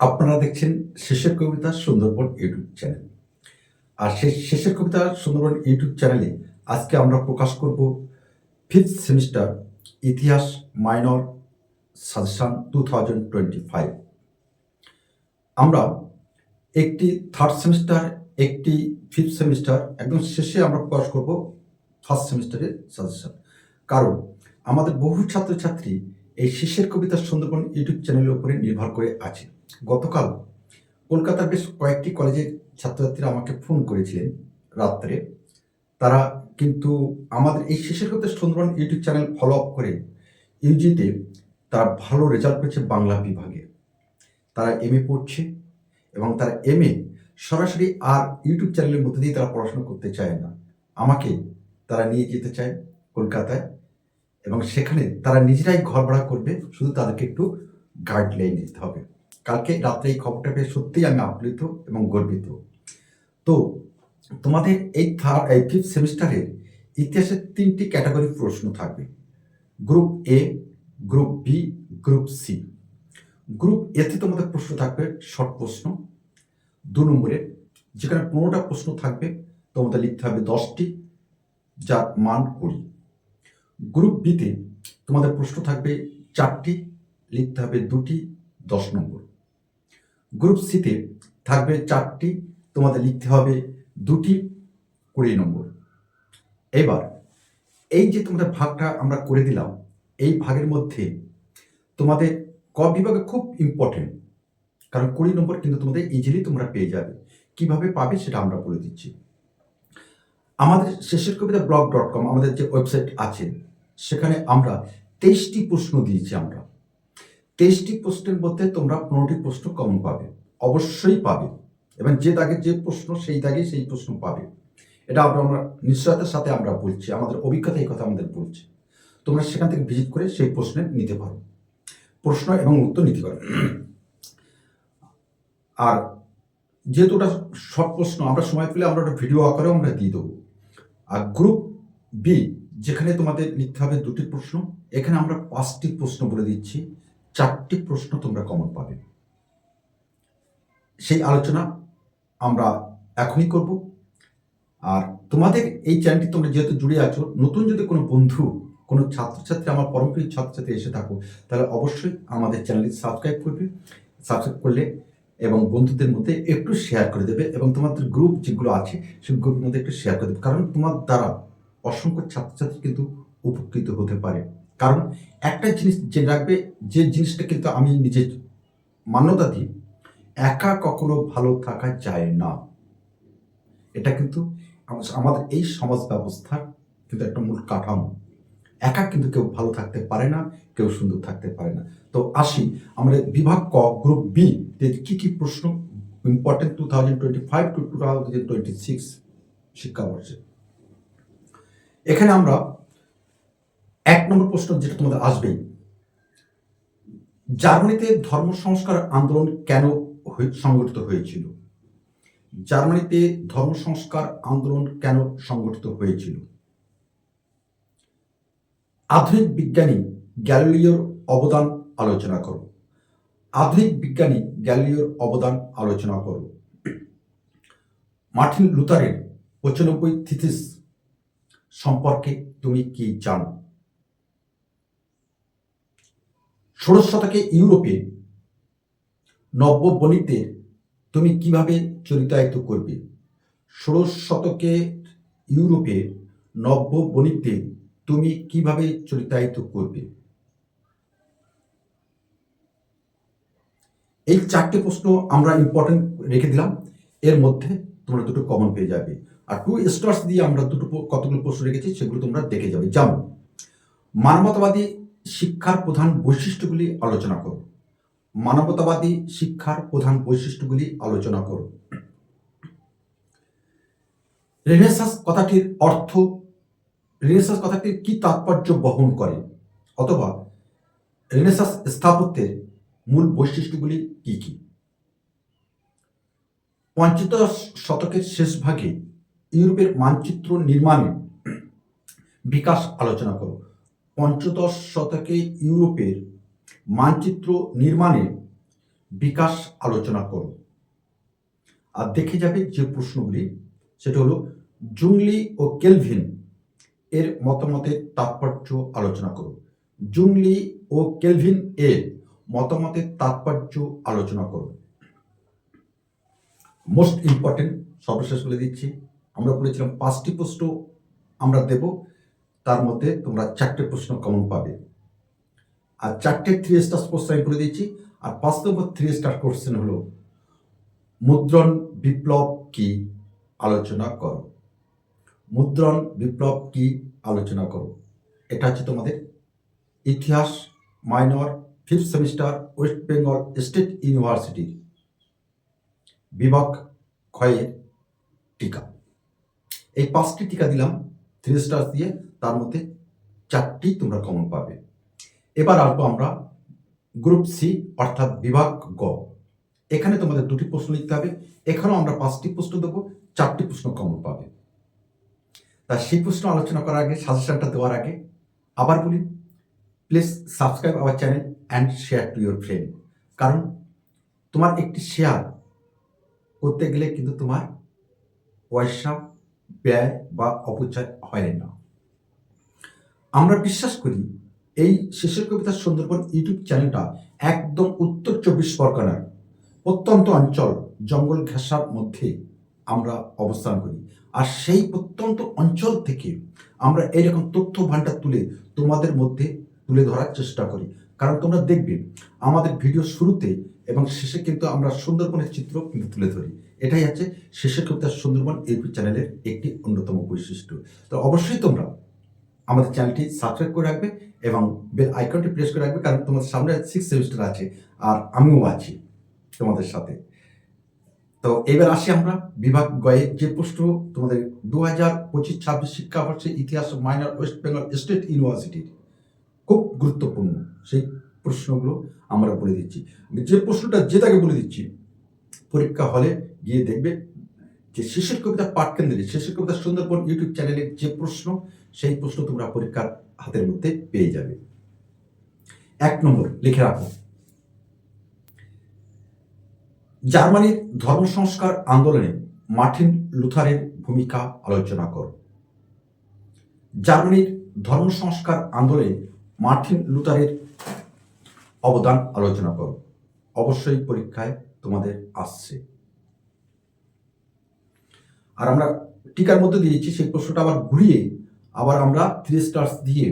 আপনারা দেখছেন শেষের কবিতা সুন্দরবন ইউটিউব চ্যানেল। আর শেষের কবিতা সুন্দরবন ইউটিউব চ্যানেলে আজকে আমরা প্রকাশ করব ফিফথ সেমিস্টার ইতিহাস minor suggestion two thousand twenty five. আমরা একটি থার্ড সেমিস্টার, একটি ফিফথ সেমিস্টার, একদম শেষে আমরা প্রকাশ করব ফার্স্ট সেমিস্টারের সাজেশন। কারণ আমাদের বহু ছাত্রছাত্রী এই শেষের কবিতা সুন্দরবন ইউটিউব চ্যানেলের উপরে নির্ভর করে আছে। গতকাল কলকাতার বেশ কয়েকটি কলেজের ছাত্রছাত্রীরা আমাকে ফোন করেছিলেন রাত্রে। তারা কিন্তু আমাদের এই Sesher Kobita Sundarban YouTube channel follow up করে ইউজিতে তারা ভালো রেজাল্ট করেছে বাংলা বিভাগে। তারা এম এ পড়ছে এবং তারা এম এ সরাসরি আর ইউটিউব চ্যানেলের মধ্যে দিয়ে তারা পড়াশোনা করতে চায় না। আমাকে তারা নিয়ে যেতে চায় কলকাতায় এবং সেখানে তারা নিজেরাই ঘর ভাড়া করবে, শুধু তাদেরকে একটু গাইডলাইন দিতে হবে। কালকে রাত্রে এই খবরটা পেয়ে সত্যিই আমি আপ্লুত এবং গর্বিত। তো, তোমাদের এই থার্ড এই ফিফথ সেমিস্টারের ইতিহাসের তিনটি ক্যাটাগরি প্রশ্ন থাকবে। Group A group B group C group এতে তোমাদের প্রশ্ন থাকবে শর্ট প্রশ্ন। দু নম্বরের যেখানে পনেরোটা প্রশ্ন থাকবে, তোমাদের লিখতে হবে দশটি, যার মান কুড়ি। গ্রুপ বিতে তোমাদের প্রশ্ন থাকবে চারটি, লিখতে হবে দুটি, দশ নম্বর। গ্রুপ সিতে থাকবে চারটি, তোমাদের লিখতে হবে দুটি কুড়ি নম্বর। এবার, এই যে তোমাদের ভাগটা আমরা করে দিলাম, এই ভাগের মধ্যে তোমাদের ক বিভাগে খুব ইম্পর্টেন্ট কারণ কুড়ি নম্বর কিন্তু তোমাদের ইজিলি তোমরা পেয়ে যাবে। কীভাবে পাবে সেটা আমরা বলে দিচ্ছি। আমাদের শেষের কবিতা ব্লগ ডট কম আমাদের যে ওয়েবসাইট আছে, সেখানে আমরা তেইশটি প্রশ্ন দিয়েছি আমরা। তেইশটি প্রশ্নের মধ্যে তোমরা পনেরোটি প্রশ্ন কমন পাবে, অবশ্যই পাবে। এবং যে দাগে যে প্রশ্ন, সেই দাগে সেই প্রশ্ন পাবে। এটা আমরা আমরা নিশ্চয়তার সাথে আমরা বলছি, আমাদের অভিজ্ঞতা এই কথা আমাদের বলছে। তোমরা সেখান থেকে ভিজিট করে সেই প্রশ্নে নিতে পারো। প্রশ্ন এবং উত্তর নিতে পারো। আর যেহেতু ওটা শর্ট প্রশ্ন, আমরা সময় পেলে আমরা ওটা ভিডিও আকারেও আমরা দিয়ে দেবো। আর গ্রুপ বি, যেখানে তোমাদের লিখতে হবে দুটি প্রশ্ন, এখানে আমরা পাঁচটি প্রশ্ন বলে দিচ্ছি। চারটি প্রশ্ন তোমরা কমন পাবে। সেই আলোচনা আমরা এখনই করব। আর তোমাদের এই চ্যানেলটি তোমরা যেহেতু জুড়ে আছো, নতুন যদি কোনো বন্ধু, কোনো ছাত্রছাত্রী, আমার পরমপ্রিয় ছাত্রছাত্রী এসে থাকো, তাহলে অবশ্যই আমাদের চ্যানেলটি সাবস্ক্রাইব করবে। সাবস্ক্রাইব করলে এবং বন্ধুদের মধ্যে একটু শেয়ার করে দেবে এবং তোমাদের গ্রুপ যেগুলো আছে, সেই গ্রুপের মধ্যে একটু শেয়ার করে দেবে। কারণ তোমার দ্বারা অসংখ্য ছাত্রছাত্রী কিন্তু উপকৃত হতে পারে। কারণ একটা জিনিস জেনে রাখবে, যে জিনিসটা কিন্তু আমি নিজে মান্যতা দিই, একা কখনো ভালো থাকা যায় না। এটা কিন্তু আমাদের এই সমাজ ব্যবস্থার কিন্তু একটা মূল কাঠামো। একা কিন্তু কেউ ভালো থাকতে পারে না, কেউ সুন্দর থাকতে পারে না। তো আসি, আমাদের বিভাগ ক গ্রুপ বি কি কি প্রশ্ন important two thousand twenty five to two thousand twenty six শিক্ষাবর্ষে। এখানে আমরা নম্বর প্রশ্ন যেটা তোমাদের আসবেই। জার্মানিতে ধর্ম সংস্কার আন্দোলন কেন সংগঠিত হয়েছিল? জার্মানিতে ধর্ম সংস্কার আন্দোলন কেন সংগঠিত হয়েছিল? আধুনিক বিজ্ঞানী গ্যালিলিওর অবদান আলোচনা করো। আধুনিক বিজ্ঞানী গ্যালিলিওর অবদান আলোচনা করো। মার্টিন লুথারের পঁচানব্বই থিথিস সম্পর্কে তুমি কি জানো? ষোড়শ শতকে ইউরোপে নব্য বণিকদের তুমি কীভাবে চরিতায়িত করবে? ষোড়শ শতকে ইউরোপে নব্য বণিকদের তুমি কীভাবে চরিতায়িত করবে? এই চারটে প্রশ্ন আমরা ইম্পর্টেন্ট রেখে দিলাম। এর মধ্যে তোমরা দুটো কমন পেয়ে যাবে। আর টু স্টার্স দিয়ে আমরা দুটো কতগুলো প্রশ্ন রেখেছি সেগুলো তোমরা দেখে যাবে। যেমন, মানবতাবাদী শিক্ষার প্রধান বৈশিষ্ট্যগুলি আলোচনা করো। মানবতাবাদী শিক্ষার প্রধান বৈশিষ্ট্যগুলি আলোচনা করো। রেনেসাস কথাটির অর্থ রেনেসাস কথাটির কি তাৎপর্য বহন করে? অথবা রেনেসাস স্থাপত্যের মূল বৈশিষ্ট্যগুলি কি কি? পঞ্চদশ শতকের শেষ ভাগে ইউরোপের মানচিত্র নির্মাণে বিকাশ আলোচনা করো। পঞ্চদশ শতকে ইউরোপের মানচিত্র নির্মাণে বিকাশ আলোচনা করো। আর দেখে যাবে যে প্রশ্নগুলি, সেটা হলো, জুংলি ও কেলভিন এর মতামতের তাৎপর্য আলোচনা করো। জুংলি ও কেলভিন এর মতামতের তাৎপর্য আলোচনা করো। মোস্ট ইম্পর্টেন্ট সর্বশেষ বলে দিচ্ছি, আমরা বলেছিলাম পাঁচটি প্রশ্ন আমরা দেব। তার মধ্যে তোমরা চারটে প্রশ্ন কমন পাবে। আর চারটে থ্রি স্টার প্রশ্ন আমি বলে দিয়েছি। আর পাঁচ নম্বর থ্রি স্টার কোশ্চেন হলো, মুদ্রণ বিপ্লব কি আলোচনা করো? মুদ্রণ বিপ্লব কি আলোচনা করো? এটা হচ্ছে তোমাদের ইতিহাস minor fifth semester West Bengal state ইউনিভার্সিটির বিভাগ ক্ষয়ের টিকা। এই পাঁচটি টিকা দিলাম থ্রি স্টার দিয়ে। তার মধ্যে চারটি তোমরা কমন পাবে। এবার আসব আমরা গ্রুপ সি অর্থাৎ বিভাগ গ। এখানে তোমাদের দুটি প্রশ্ন লিখতে হবে। এখানেও আমরা পাঁচটি প্রশ্ন দেবো, চারটি প্রশ্ন কমন পাবে। তা সেই প্রশ্ন আলোচনা করার আগে সাজেশনটা দেওয়ার আগে আবার বলি please subscribe our channel and share to your friend কারণ তোমার একটি শেয়ার করতে গেলে কিন্তু তোমার পয়সা ব্যয় বা অপচয় হয় না। আমরা বিশ্বাস করি এই শেষের কবিতা সুন্দরবন ইউটিউব চ্যানেলটা একদম উত্তর চব্বিশ পরগনার প্রত্যন্ত অঞ্চল, জঙ্গল ঘেঁষার মধ্যে আমরা অবস্থান করি। আর সেই প্রত্যন্ত অঞ্চল থেকে আমরা এরকম তথ্য ভাণ্ডার তুলে তোমাদের মধ্যে তুলে ধরার চেষ্টা করি। কারণ তোমরা দেখবে, আমাদের ভিডিও শুরুতে এবং শেষে কিন্তু আমরা সুন্দরবনের চিত্র কিন্তু তুলে ধরি। এটাই হচ্ছে শেষের কবিতা সুন্দরবন ইউটিউব চ্যানেলের একটি অন্যতম বৈশিষ্ট্য। তো অবশ্যই তোমরা আমাদের চ্যানেলটি সাবস্ক্রাইব করে রাখবে এবং বেল আইকনটি প্রেস করে রাখবে, কারণ তোমাদের সামনে সিক্স সেমিস্টার আছে আর আমিও আছি তোমাদের সাথে। তো এবার আসি আমরা বিভাগ গয়ে যে প্রশ্ন তোমাদের দু হাজার পঁচিশ ছাব্বিশ শিক্ষাবর্ষে ইতিহাস মাইনর ওয়েস্ট বেঙ্গল স্টেট ইউনিভার্সিটির খুব গুরুত্বপূর্ণ সেই প্রশ্নগুলো আমরা বলে দিচ্ছি। যে প্রশ্নটা যে তাকে বলে দিচ্ছি, পরীক্ষা হলে গিয়ে দেখবে যে শেষের কবিতা পাঠ কেন্দ্রে শেষের কবিতা সুন্দরবন ইউটিউব চ্যানেলের যে প্রশ্ন, সেই প্রশ্ন তোমরা পরীক্ষার হাতের মধ্যে পেয়ে যাবে। এক নম্বর, লিখে রাখো। জার্মানির ধর্ম সংস্কার আন্দোলনে মার্টিন লুথারের ভূমিকা আলোচনা করো। জার্মানির ধর্ম সংস্কার আন্দোলনে মার্টিন লুথারের অবদান আলোচনা করো। অবশ্যই পরীক্ষায় তোমাদের আসছে। আর আমরা টিকার মধ্যে দিয়েছি সেই প্রশ্নটা আবার ঘুরিয়ে আবার আমরা থ্রি স্টার্স দিয়ে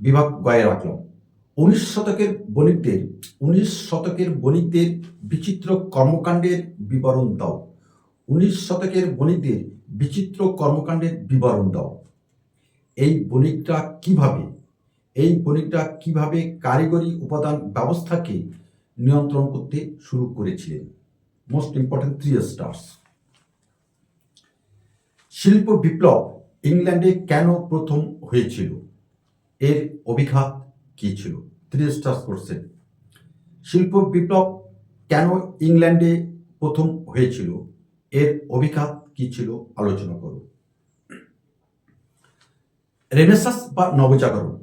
বিভাগ গয়ে রাখলাম। উনিশ শতকের বণিকদের, উনিশ শতকের বণিকদের বিচিত্র কর্মকাণ্ডের বিবরণ দাও। উনিশ শতকের বণিকদের বিচিত্র কর্মকাণ্ডের বিবরণ দাও। এই বণিকরা কীভাবে, এই বণিকরা কীভাবে কারিগরি উপাদান ব্যবস্থাকে নিয়ন্ত্রণ করতে শুরু করেছিলেন? মোস্ট ইম্পর্টেন্ট থ্রি স্টার্স শিল্প বিপ্লব ইংল্যান্ডে কেন প্রথম হয়েছিল? এর অভিঘাত কি ছিল? থ্রি শিল্প বিপ্লব কেন ইংল্যান্ডে প্রথম হয়েছিল? এর অভিঘাত কি ছিল? আলোচনা করো। রেনেসাস বা নবজাগরণ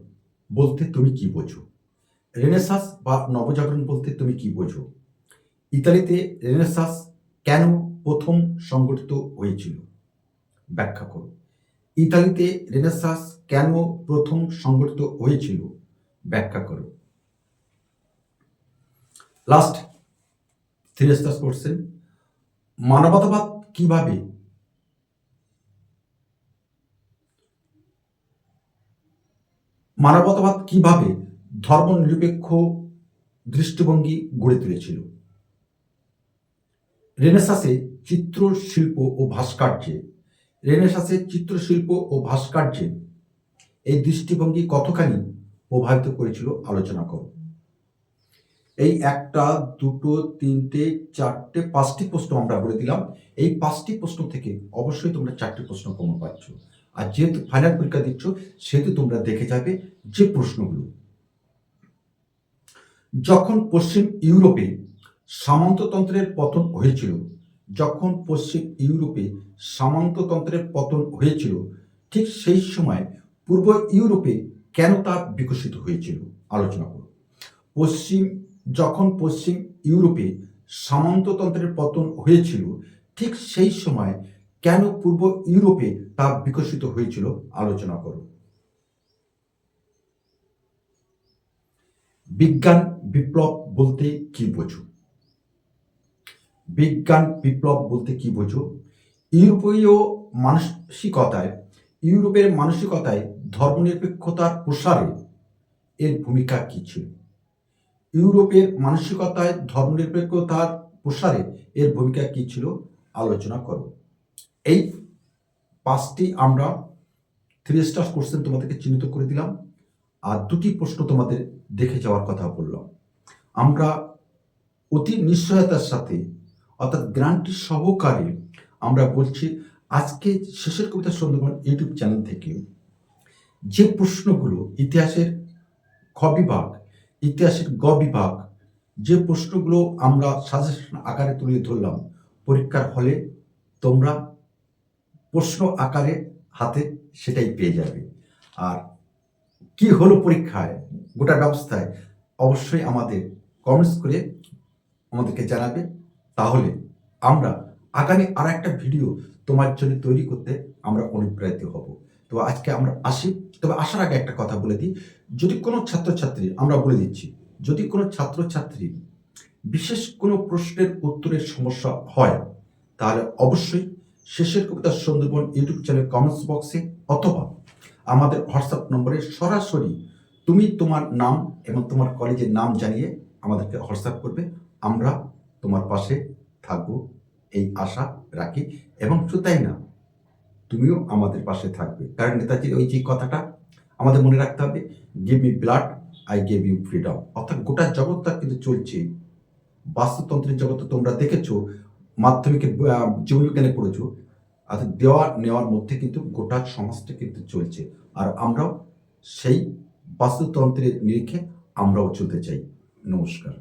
বলতে তুমি কি বোঝো? রেনেসাস বা নবজাগরণ বলতে তুমি কি বোঝো? ইতালিতে রেনেসাস কেন প্রথম সংগঠিত হয়েছিল? ব্যাখ্যা করো ইতালিতে রেনেসাস কেন প্রথম সংগঠিত হয়েছিল? ব্যাখ্যা করো লাস্ট থ্রিস্টাস করছেন মানবতাবাদ কীভাবে? মানবতাবাদ কীভাবে ধর্মনিরপেক্ষ দৃষ্টিভঙ্গি গড়ে তুলেছিল? রেনেসাসে চিত্রশিল্প ও ভাস্কর্যে রেনেসাসে চিত্রশিল্প ও ভাস্কর্যে এই দৃষ্টিভঙ্গি কতখানি প্রভাবিত করেছিল আলোচনা করো এই একটা, দুটো, তিনটে, চারটে, পাঁচটি প্রশ্ন আমরা বলে দিলাম। এই পাঁচটি প্রশ্ন থেকে অবশ্যই তোমরা চারটি প্রশ্ন কমন পাচ্ছ। আর যেহেতু ফাইনাল পরীক্ষা দিচ্ছ, সেহেতু তোমরা দেখে যাবে যে প্রশ্নগুলো। যখন পশ্চিম ইউরোপে সামন্ততন্ত্রের পতন হয়েছিল যখন পশ্চিম ইউরোপে সামন্ততন্ত্রের পতন হয়েছিল, ঠিক সেই সময় পূর্ব ইউরোপে কেন তা বিকশিত হয়েছিল? আলোচনা করো পশ্চিম, যখন পশ্চিম ইউরোপে সামন্ততন্ত্রের পতন হয়েছিল, ঠিক সেই সময় কেন পূর্ব ইউরোপে তা বিকশিত হয়েছিল? আলোচনা করো বিজ্ঞান বিপ্লব বলতে কি বোঝো? বিজ্ঞান, বিপ্লব বলতে কি বোঝো? ইউরোপীয় মানসিকতায়, ইউরোপের মানসিকতায় ধর্মনিরপেক্ষতার প্রসারে এর ভূমিকা কী ছিল? ইউরোপের মানসিকতায় ধর্মনিরপেক্ষতার প্রসারে এর ভূমিকা কী ছিল? আলোচনা করো। এই পাঁচটি আমরা থ্রি স্টার কোশ্চেন তোমাদেরকে চিহ্নিত করে দিলাম, আর দুটি প্রশ্ন তোমাদের দেখে যাওয়ার কথা বললাম। আমরা অতি নিশ্চয়তার সাথে অর্থাৎ গ্রান্টি সহকারে আমরা বলছি, আজকে শেষের কবিতা সুন্দরবন ইউটিউব চ্যানেল থেকে যে প্রশ্নগুলো ইতিহাসের খ বিভাগ, ইতিহাসের গ বিভাগ, যে প্রশ্নগুলো আমরা সাজেশন আকারে তুলে ধরলাম, পরীক্ষার হলে তোমরা প্রশ্ন আকারে হাতে সেটাই পেয়ে যাবে। আর কি হলো পরীক্ষায়, গোটা ব্যবস্থায়, অবশ্যই আমাদের কমেন্টস করে আমাদেরকে জানাবে। তাহলে আমরা আগামী আর একটা ভিডিও তোমার জন্য তৈরি করতে আমরা অনুপ্রাণিত হব। তো আজকে আমরা আসি। তবে আসার আগে একটা কথা বলে দিই। যদি কোনো ছাত্রছাত্রী, আমরা বলে দিচ্ছি, যদি কোনো ছাত্রছাত্রী বিশেষ কোনো প্রশ্নের উত্তরের সমস্যা হয়, তাহলে অবশ্যই Sesher Kobita Sundarban YouTube channel comments বক্সে অথবা আমাদের হোয়াটসঅ্যাপ নম্বরে সরাসরি তুমি তোমার নাম এবং তোমার কলেজের নাম জানিয়ে আমাদেরকে হোয়াটসঅ্যাপ করবে। আমরা তোমার পাশে থাকব, এই আশা রাখি এবং শুধু তাই না তুমিও আমাদের পাশে থাকবে। কারণ নেতাজির ওই যে কথাটা আমাদের মনে রাখতে হবে give me blood I gave you freedom অর্থাৎ গোটা জগৎটা কিন্তু চলছে। বাস্তুতন্ত্রের জগতে তোমরা দেখেছ, মাধ্যমিকে জীবনবিজ্ঞানে পড়েছো, অর্থাৎ দেওয়া নেওয়ার মধ্যে কিন্তু গোটা সমাজটা কিন্তু চলছে। আর আমরাও সেই বাস্তুতন্ত্রের নিরিখে আমরাও চলতে চাই। নমস্কার।